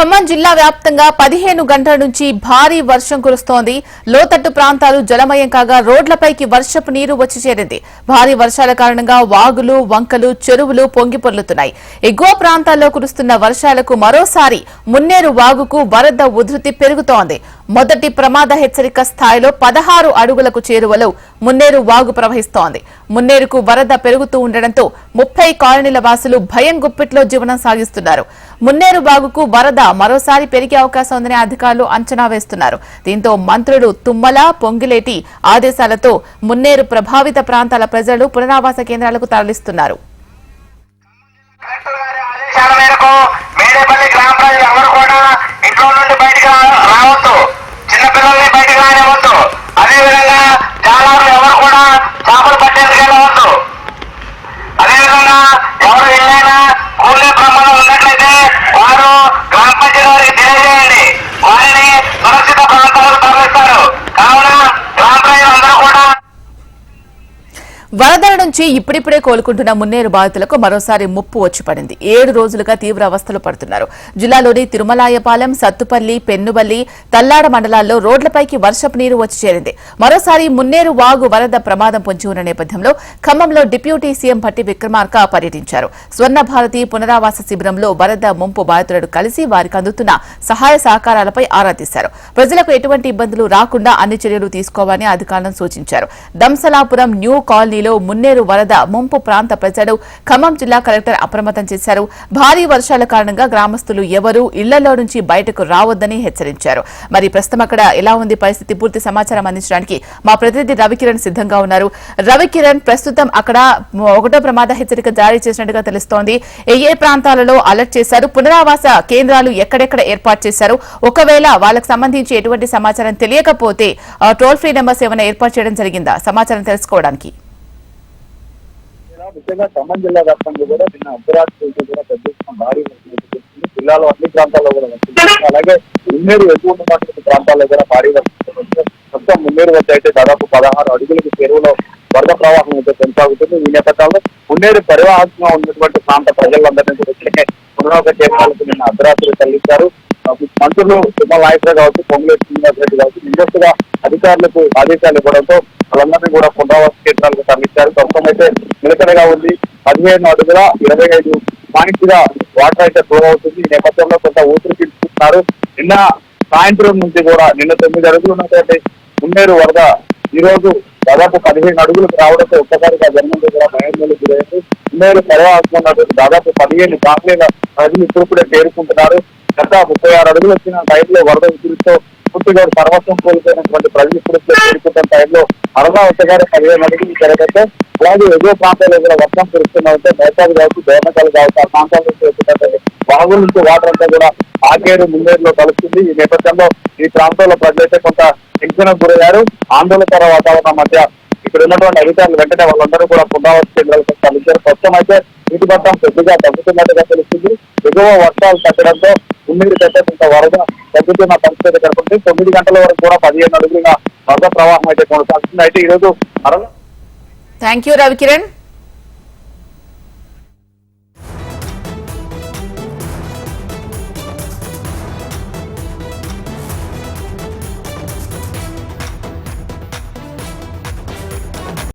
ఖమ్మం జిల్లా వ్యాప్తంగా పదిహేను గంటల నుంచి భారీ వర్షం కురుస్తోంది. లోతట్టు ప్రాంతాలు జలమయం కాగా రోడ్లపైకి వర్షపు నీరు వచ్చి చేరింది. భారీ వర్షాల కారణంగా వాగులు వంకలు చెరువులు పొంగి పొర్లుతున్నాయి. ఎగువ ప్రాంతాల్లో కురుస్తున్న వర్షాలకు మరోసారి మున్నేరు వాగుకు వరద ఉధృతి పెరుగుతోంది. మొదటి ప్రమాద హెచ్చరిక స్థాయిలో పదహారు అడుగులకు చేరువలో మున్నేరు వాగు ప్రవహిస్తోంది. మున్నేరుకు వరద పెరుగుతూ ఉండడంతో ముప్పై కాలనీల వాసులు భయం గుప్పిట్లో జీవనం సాగిస్తున్నారు. మున్నేరు వాగుకు వరద మరోసారి పెరిగే అవకాశం ఉందని అధికారులు అంచనా వేస్తున్నారు. దీంతో మంత్రులు తుమ్మల పొంగిలేటి ఆదేశాలతో మున్నేరు ప్రభావిత ప్రాంతాల ప్రజలు పునరావాస కేంద్రాలకు తరలిస్తున్నారు. వరదల నుంచి ఇప్పుడిప్పుడే కోలుకుంటున్న మున్నేరు బాధితులకు మరోసారి ముప్పు వచ్చి పడింది. ఏడు రోజులుగా తీవ్ర అవస్థలు పడుతున్నారు. జిల్లాలోని తిరుమలాయపాలెం సత్తుపల్లి పెన్నుబల్లి తల్లాడ మండలాల్లో రోడ్లపైకి వర్షపు నీరు వచ్చి చేరింది. మరోసారి మున్నేరు వాగు వరద ప్రమాదం పొంచి ఉన్న నేపథ్యంలో ఖమ్మంలో డిప్యూటీ సీఎం భట్టి విక్రమార్క పర్యటించారు. స్వర్ణ భారతి పునరావాస శిబిరంలో వరద ముంపు బాధితులను కలిసి వారికి అందుతున్న సహాయ సహకారాలపై ఆరా తీశారు. ప్రజలకు ఎటువంటి ఇబ్బందులు రాకుండా అన్ని చర్యలు తీసుకోవాలని అధికారులను సూచించారు. దంసలాపురం న్యూ కాలనీ కాలనీలో మున్నేరు వరద ముంపు ప్రాంత ప్రజలు ఖమ్మం జిల్లా కలెక్టర్ అప్రమత్తం చేశారు. భారీ వర్షాల కారణంగా గ్రామస్తులు ఎవరూ ఇళ్ళలో నుంచి బయటకు రావద్దని హెచ్చరించారు. మరి ప్రస్తుతం అక్కడ ఎలా ఉంది పరిస్థితి? పూర్తి సమాచారం అందించడానికి మా ప్రతినిధి రవికిరణ్ సిద్ధంగా ఉన్నారు. రవికిరణ్ ప్రస్తుతం అక్కడ ఒకటో ప్రమాద హెచ్చరిక జారీ చేసినట్టుగా తెలుస్తోంది. ఏ ఏ ప్రాంతాలలో అలర్ట్ చేశారు? పునరావాస కేంద్రాలు ఎక్కడెక్కడ ఏర్పాటు చేశారు? ఒకవేళ వాళ్ళకి సంబంధించి ఎటువంటి సమాచారం తెలియకపోతే టోల్ ఫ్రీ నెంబర్స్ ఏమైనా ఏర్పాటు చేయడం జరిగిందా? సమాచారం తెలుసుకోవడానికి. నిజంగా ఖమ్మం జిల్లా వ్యాప్తంగా కూడా నిన్న అర్ధరాత్రి కూడా పెద్ద ఎత్తున భారీ వర్షం జిల్లాలో అన్ని ప్రాంతాల్లో కూడా వర్షం అలాగే మున్నేరు ఎక్కువ ఉన్నటువంటి ప్రాంతాల్లో కూడా భారీ వర్షం మొత్తం మున్నేరు వద్ద అయితే దాదాపు పదహారు అడుగులకు చెరువులో వరద ప్రవాహం అయితే కొనసాగుతుంది. ఈ నేపథ్యంలో మున్నేరు పరివాహకంగా ఉన్నటువంటి ప్రాంత ప్రజలందరినీ కూడా ఇక్కడికే పునరావాస కేంద్రాలకు నిన్న అర్ధరాత్రి తరలించారు. మంత్రులు తిమ్మల నాయకులు కావచ్చు పొంగులేటి శ్రీనివాస్ రెడ్డి కావచ్చు ముందస్తుగా అధికారులకు ఆదేశాలు ఇవ్వడంతో వాళ్ళందరినీ కూడా పునరావాస కేంద్రాలకు తరలించారు ప్రస్తుతం అయితే నిలకడగా ఉంది. పదిహేను అడుగుల ఇరవై ఐదు పాయింట్స్గా వాటర్ అయితే ఫ్లో అవుతుంది. ఈ నేపథ్యంలో కొంత ఊపిరి పీల్చుకుంటున్నారు. నిన్న సాయంత్రం నుంచి కూడా నిన్న తొమ్మిది అడుగులు ఉన్నటువంటి మున్నేరు వరద ఈ రోజు దాదాపు పదిహేను అడుగులు రావడంతో ఒక్కసారిగా జన్మలు కూడా భయంలో గురైంది మున్నేరు పరివాహంగా దాదాపు పదిహేను కాలనీల ప్రజలు కూడా చేరుకుంటున్నారు గత ముప్పై ఆరు అడుగులు వచ్చిన టైంలో వరద ఉధృతితో పూర్తిగా సర్వస్వం కోల్పోయినటువంటి ప్రజలు ఇప్పుడు చేరుకుంటున్న టైంలో అరవై ఒక్కగారు పదిహేను అడుగులు జరగతే అలాగే ఎగువ ప్రాంతాల్లో కూడా వర్షం కురుస్తున్నట్టే బయటాలు కావచ్చు దోమకాలు కావచ్చు ఆ ప్రాంతాల నుంచి వచ్చినటువంటి వాగుల నుంచి వాటర్ అంతా కూడా ఆకేరు ముందేరులో కలుస్తుంది. ఈ నేపథ్యంలో ఈ ప్రాంతంలో ప్రజలైతే కొంత హింసనకు గురయ్యారు. ఆందోళనకర వాతావరణం మధ్య ఇక్కడ ఉన్నటువంటి అధికారులు వెంటనే వాళ్ళందరూ కూడా పునరావాస కేంద్రాలకు తరలించారు. ప్రస్తుతం అయితే నీటి మట్టం కొద్దిగా తగ్గుతున్నట్టుగా తెలుస్తుంది. ఎగువ వర్షాలు తగ్గడంతో ఉమ్మిడి కంటే కొంత వరద తగ్గుతున్న పరిస్థితి కనుకుంటే తొమ్మిది గంటల వరకు కూడా పదిహేను అడుగులుగా వరద ప్రవాహం అయితే కొనసాగుతుంది. అయితే ఈ రోజు థ్యాంక్ యూ రవికిరణ్